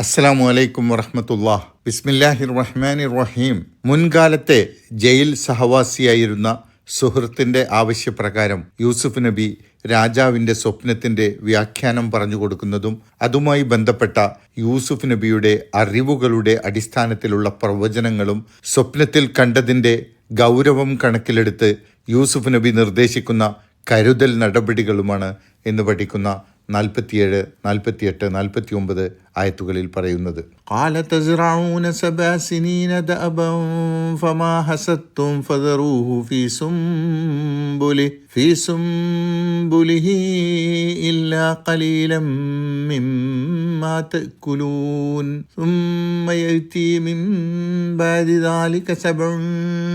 അസ്സലാമു വലൈക്കും വറഹമത്തുല്ലാ ബിസ്മില്ലാഹി റഹ്മാനിർ റഹീം മുൻകാലത്തെ ജയിൽ സഹവാസിയായിരുന്ന സുഹൃത്തിന്റെ ആവശ്യപ്രകാരം യൂസുഫ് നബി രാജാവിന്റെ സ്വപ്നത്തിന്റെ വ്യാഖ്യാനം പറഞ്ഞു കൊടുക്കുന്നതും അതുമായി ബന്ധപ്പെട്ട യൂസുഫ് നബിയുടെ അറിവുകളുടെ അടിസ്ഥാനത്തിലുള്ള പ്രവചനങ്ങളും സ്വപ്നത്തിൽ കണ്ടതിന്റെ ഗൗരവം കണക്കിലെടുത്ത് യൂസുഫ് നബി നിർദ്ദേശിക്കുന്ന കരുതൽ നടപടികളുമാണ് എന്ന് പഠിക്കുന്ന നാൽപ്പത്തിയേഴ് നാൽപ്പത്തിയെട്ട് നാൽപ്പത്തി ഒമ്പത് ആയത്തുകളിൽ പറയുന്നത്.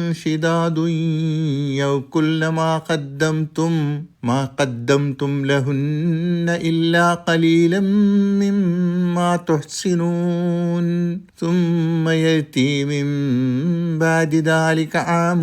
قال تزرعون سبع سنين دأبا فما حسدتم فذروه في سنبله في سنبله إلا قليلا مما تأكلون ثم يأتي من بعد ذلك سبع شداد يأكلن ما قدمتم ما قدمتم لهن إلا قليلا مما تحسنون ثم يأتي من بعد ذلك عام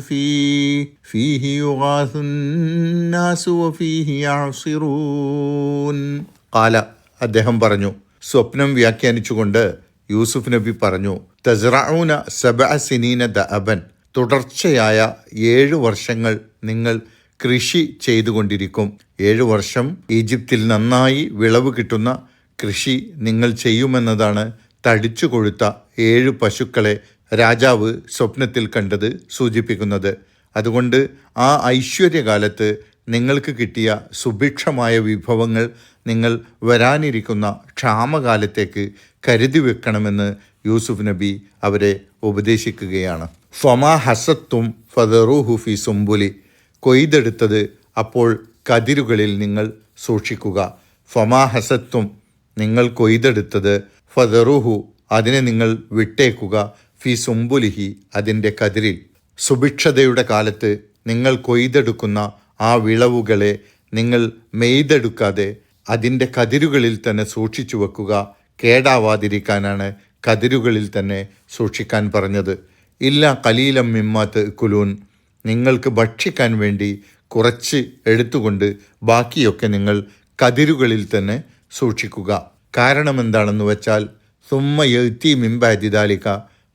فيه فيه يغاث الناس وفيه يعصرون قال അദ്ദേഹം പറഞ്ഞു സ്വപ്നം വ്യാഖ്യാനിച്ചുകൊണ്ട് യൂസുഫ് നബി പറഞ്ഞു തസ്റഊന സബ സിനീന അബൻ തുടർച്ചയായ ഏഴ് വർഷങ്ങൾ നിങ്ങൾ കൃഷി ചെയ്തുകൊണ്ടിരിക്കും. ഏഴു വർഷം ഈജിപ്തിൽ നന്നായി വിളവ് കിട്ടുന്ന കൃഷി നിങ്ങൾ ചെയ്യുമെന്നതാണ് തടിച്ചു കൊഴുത്ത ഏഴ് പശുക്കളെ രാജാവ് സ്വപ്നത്തിൽ കണ്ടത് സൂചിപ്പിക്കുന്നത്. അതുകൊണ്ട് ആ ഐശ്വര്യകാലത്ത് നിങ്ങൾക്ക് കിട്ടിയ സുഭിക്ഷമായ വിഭവങ്ങൾ നിങ്ങൾ വരാനിരിക്കുന്ന ക്ഷാമകാലത്തേക്ക് കരുതി വെക്കണമെന്ന് യൂസുഫ് നബി അവരെ ഉപദേശിക്കുകയാണ്. ഫമാ ഹസത്തും ഫദറുഹു ഫി സുംബുലി. കൊയ്തെടുത്തത് അപ്പോൾ കതിരുകളിൽ നിങ്ങൾ സൂക്ഷിക്കുക. ഫമാ ഹസത്തും നിങ്ങൾ കൊയ്തെടുത്തത് ഫദറുഹു അതിനെ നിങ്ങൾ വിട്ടേക്കുക. ഫി സുംബുലിഹി അതിന്റെ കതിരിൽ. സുഭിക്ഷതയുടെ കാലത്ത് നിങ്ങൾ കൊയ്തെടുക്കുന്ന ആ വിളവുകളെ നിങ്ങൾ മെയ്തെടുക്കാതെ അതിന്റെ കതിരുകളിൽ തന്നെ സൂക്ഷിച്ചു വെക്കുക. കേടാവാതിരിക്കാനാണ് കതിരുകളിൽ തന്നെ സൂക്ഷിക്കാൻ പറഞ്ഞത്. ഇല്ല കലീലം മിമ്മാത്ത് കുലൂൻ നിങ്ങൾക്ക് ഭക്ഷിക്കാൻ വേണ്ടി കുറച്ച് എടുത്തുകൊണ്ട് ബാക്കിയൊക്കെ നിങ്ങൾ കതിരുകളിൽ തന്നെ സൂക്ഷിക്കുക. കാരണം എന്താണെന്ന് വെച്ചാൽ സുമ്മ എഴുത്തി മിമ്പാതിദാലിക്ക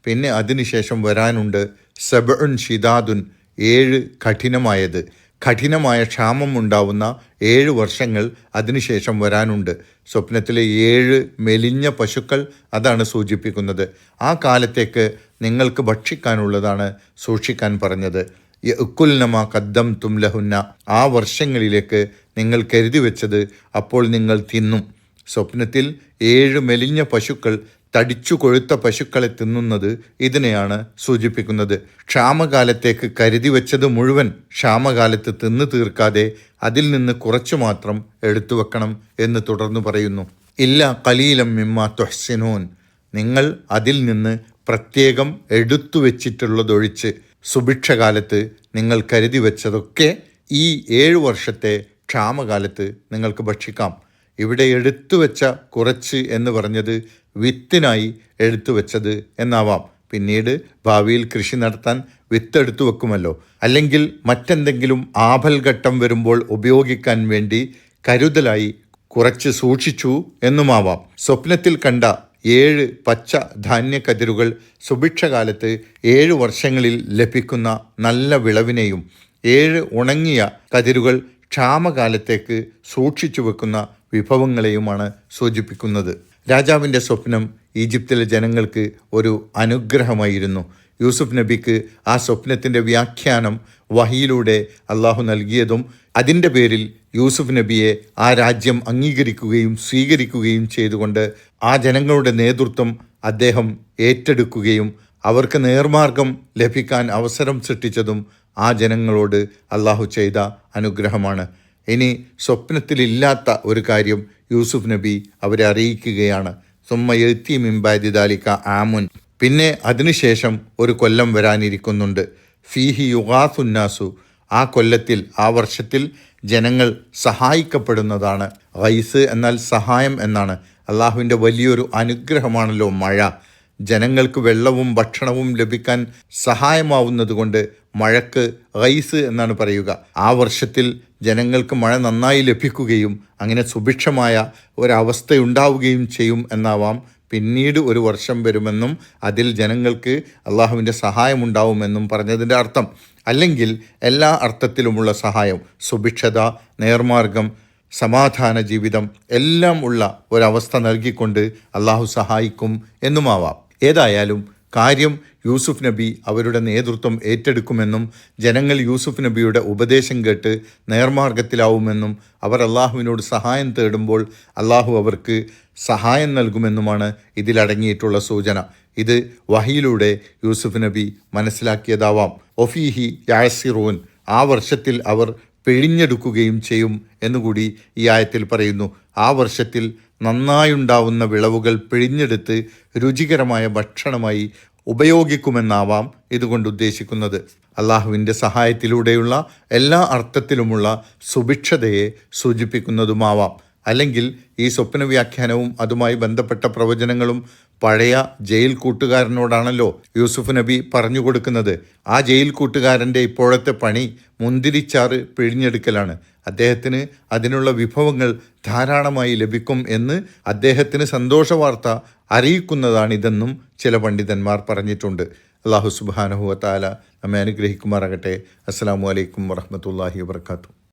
പിന്നെ അതിനുശേഷം വരാനുണ്ട് സബുൺ ഷിദാദുൻ ഏഴ് കഠിനമായത്. കഠിനമായ ക്ഷാമം ഉണ്ടാവുന്ന ഏഴ് വർഷങ്ങൾ അതിനുശേഷം വരാനുണ്ട്. സ്വപ്നത്തിലെ ഏഴ് മെലിഞ്ഞ പശുക്കൾ അതാണ് സൂചിപ്പിക്കുന്നത്. ആ കാലത്തേക്ക് നിങ്ങൾക്ക് ഭക്ഷിക്കാനുള്ളതാണ് സൂക്ഷിക്കാൻ പറഞ്ഞത്. യക്കുൽനമ കദ്ദം തുംലഹുന്ന ആ വർഷങ്ങളിലേക്ക് നിങ്ങൾ കരുതി വെച്ചത് അപ്പോൾ നിങ്ങൾ തിന്നും. സ്വപ്നത്തിൽ ഏഴ് മെലിഞ്ഞ പശുക്കൾ തടിച്ചു കൊഴുത്ത പശുക്കളെ തിന്നുന്നത് ഇതിനെയാണ് സൂചിപ്പിക്കുന്നത്. ക്ഷാമകാലത്തേക്ക് കരുതി വെച്ചത് മുഴുവൻ ക്ഷാമകാലത്ത് തിന്നു തീർക്കാതെ അതിൽ നിന്ന് കുറച്ചു മാത്രം എടുത്തു വെക്കണം എന്ന് തുടർന്ന് പറയുന്നു. ഇല്ല കലീലം മിമ്മ തൊഹ്സിനോൻ. നിങ്ങൾ അതിൽ നിന്ന് പ്രത്യേകം എടുത്തു വെച്ചിട്ടുള്ളതൊഴിച്ച് സുഭിക്ഷകാലത്ത് നിങ്ങൾ കരുതി വെച്ചതൊക്കെ ഈ ഏഴു വർഷത്തെ ക്ഷാമകാലത്ത് നിങ്ങൾക്ക് ഭക്ഷിക്കാം. ഇവിടെ എടുത്തു വെച്ച കുറച്ച് എന്ന് പറഞ്ഞത് വിത്തിനായി എടുത്തു വെച്ചത് എന്നാവാം. പിന്നീട് ഭാവിയിൽ കൃഷി നടത്താൻ വിത്തെടുത്തു വെക്കുമല്ലോ. അല്ലെങ്കിൽ മറ്റെന്തെങ്കിലും ആപൽഘട്ടം വരുമ്പോൾ ഉപയോഗിക്കാൻ വേണ്ടി കരുതലായി കുറച്ച് സൂക്ഷിച്ചു എന്നുമാവാം. സ്വപ്നത്തിൽ കണ്ട ഏഴ് പച്ച ധാന്യക്കതിരുകൾ സുഭിക്ഷകാലത്ത് ഏഴ് വർഷങ്ങളിൽ ലഭിക്കുന്ന നല്ല വിളവിനെയും ഏഴ് ഉണങ്ങിയ കതിരുകൾ ക്ഷാമകാലത്തേക്ക് സൂക്ഷിച്ചു വെക്കുന്ന വിഭവങ്ങളെയുമാണ് സൂചിപ്പിക്കുന്നത്. രാജാവിന്റെ സ്വപ്നം ഈജിപ്തിലെ ജനങ്ങൾക്ക് ഒരു അനുഗ്രഹമായിരുന്നു. യൂസുഫ് നബിക്ക് ആ സ്വപ്നത്തിന്റെ വ്യാഖ്യാനം വഹിയിലൂടെ അള്ളാഹു നൽകിയതും അതിന്റെ പേരിൽ യൂസുഫ് നബിയെ ആ രാജ്യം അംഗീകരിക്കുകയും സ്വീകരിക്കുകയും ചെയ്തുകൊണ്ട് ആ ജനങ്ങളുടെ നേതൃത്വം അദ്ദേഹം ഏറ്റെടുക്കുകയും അവർക്ക് നേർമാർഗം ലഭിക്കാൻ അവസരം സൃഷ്ടിച്ചതും ആ ജനങ്ങളോട് അള്ളാഹു ചെയ്ത അനുഗ്രഹമാണ്. ഇനി സ്വപ്നത്തിലില്ലാത്ത ഒരു കാര്യം യൂസുഫ് നബി അവരെ അറിയിക്കുകയാണ്. സുമ്മ എഴുത്തി മിമ്പാദിദാലിക്ക ആമുൻ പിന്നെ അതിനുശേഷം ഒരു കൊല്ലം വരാനിരിക്കുന്നുണ്ട്. ഫീഹി യുഗാസുന്നാസു ആ കൊല്ലത്തിൽ ആ വർഷത്തിൽ ജനങ്ങൾ സഹായിക്കപ്പെടുന്നതാണ്. റൈസ് എന്നാൽ സഹായം എന്നാണ്. അള്ളാഹുവിന്റെ വലിയൊരു അനുഗ്രഹമാണല്ലോ മഴ. ജനങ്ങൾക്ക് വെള്ളവും ഭക്ഷണവും ലഭിക്കാൻ സഹായമാവുന്നതുകൊണ്ട് മഴക്ക് റൈസ് എന്നാണ് പറയുക. ആ വർഷത്തിൽ ജനങ്ങൾക്ക് മഴ നന്നായി ലഭിക്കുകയും അങ്ങനെ സുഭിക്ഷമായ ഒരവസ്ഥയുണ്ടാവുകയും ചെയ്യും എന്നാവാം. പിന്നീട് ഒരു വർഷം വരുമെന്നും അതിൽ ജനങ്ങൾക്ക് അള്ളാഹുവിന്റെ സഹായമുണ്ടാവുമെന്നും പറഞ്ഞതിന്റെ അർത്ഥം. അല്ലെങ്കിൽ എല്ലാ അർത്ഥത്തിലുമുള്ള സഹായം. സുഭിക്ഷത നേർമാർഗം സമാധാന ജീവിതം എല്ലാം ഉള്ള ഒരവസ്ഥ നൽകിക്കൊണ്ട് അള്ളാഹു സഹായിക്കും എന്നുമാവാം. ഏതായാലും കാര്യം യൂസുഫ് നബി അവരുടെ നേതൃത്വം ഏറ്റെടുക്കുമെന്നും ജനങ്ങൾ യൂസുഫ് നബിയുടെ ഉപദേശം കേട്ട് നേർമാർഗത്തിലാവുമെന്നും അവർ അള്ളാഹുവിനോട് സഹായം തേടുമ്പോൾ അള്ളാഹു അവർക്ക് സഹായം നൽകുമെന്നുമാണ് ഇതിലടങ്ങിയിട്ടുള്ള സൂചന. ഇത് വഹിയിലൂടെ യൂസുഫ് നബി മനസ്സിലാക്കിയതാവാം. ഒഫീഹി യാസിറൂൻ ആ വർഷത്തിൽ അവർ പിഴിഞ്ഞെടുക്കുകയും ചെയ്യും എന്നുകൂടി ഈ ആയത്തിൽ പറയുന്നു. ആ വർഷത്തിൽ നന്നായുണ്ടാവുന്ന വിളവുകൾ പിഴിഞ്ഞെടുത്ത് രുചികരമായ ഭക്ഷണമായി ഉപയോഗിക്കുമെന്നാവാം ഇതുകൊണ്ട് ഉദ്ദേശിക്കുന്നത്. അള്ളാഹുവിന്റെ സഹായത്തിലൂടെയുള്ള എല്ലാ അർത്ഥത്തിലുമുള്ള സുഭിക്ഷതയെ സൂചിപ്പിക്കുന്നതുമാവാം. അല്ലെങ്കിൽ ഈ സ്വപ്ന വ്യാഖ്യാനവും അതുമായി ബന്ധപ്പെട്ട പ്രവചനങ്ങളും പഴയ ജയിൽ കൂട്ടുകാരനോടാണല്ലോ യൂസുഫ് നബി പറഞ്ഞു കൊടുക്കുന്നത്. ആ ജയിൽ കൂട്ടുകാരന്റെ ഇപ്പോഴത്തെ പണി മുന്തിരിച്ചാറ് പിഴിഞ്ഞെടുക്കലാണ്. അദ്ദേഹത്തിന് അതിനുള്ള വിഭവങ്ങൾ ധാരാളമായി ലഭിക്കും എന്ന് അദ്ദേഹത്തിന് സന്തോഷവാർത്ത അറിയിക്കുന്നതാണിതെന്നും ചില പണ്ഡിതന്മാർ പറഞ്ഞിട്ടുണ്ട്. അള്ളാഹു സുബാനഹുവ താല നമ്മെ അനുഗ്രഹിക്കുമാറാകട്ടെ. അസ്സാം വലൈക്കും വറഹമത്തല്ലാഹി വാത്തു